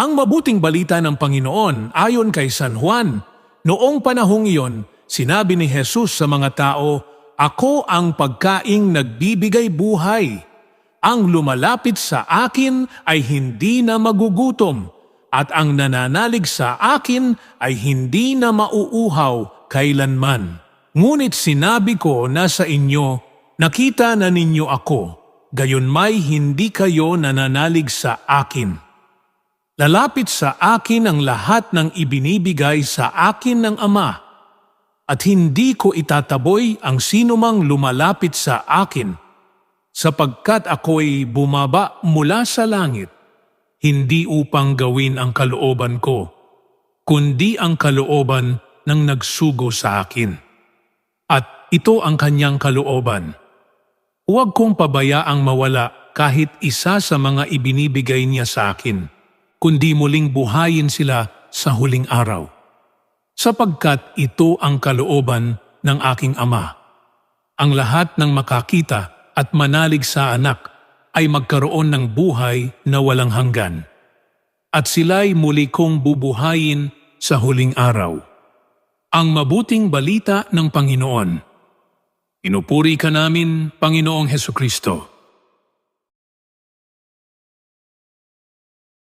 Ang mabuting balita ng Panginoon ayon kay San Juan, noong panahong iyon, sinabi ni Jesus sa mga tao, Ako ang pagkaing nagbibigay buhay. Ang lumalapit sa akin ay hindi na magugutom, at ang nananalig sa akin ay hindi na mauuhaw kailanman. Ngunit sinabi ko na sa inyo, nakita na ninyo ako, gayon may hindi kayo nananalig sa akin. Lalapit sa akin ang lahat ng ibinibigay sa akin ng Ama, at hindi ko itataboy ang sinumang lumalapit sa akin, sapagkat ako'y bumaba mula sa langit, hindi upang gawin ang kalooban ko, kundi ang kalooban ng nagsugo sa akin. At ito ang kanyang kalooban. Huwag kong pabayaang mawala kahit isa sa mga ibinibigay niya sa akin, kundi muling buhayin sila sa huling araw. Sapagkat ito ang kalooban ng aking ama. Ang lahat ng makakita at manalig sa anak ay magkaroon ng buhay na walang hanggan. At sila'y muli kong bubuhayin sa huling araw. Ang mabuting balita ng Panginoon. Inupuri ka namin, Panginoong Heso Kristo.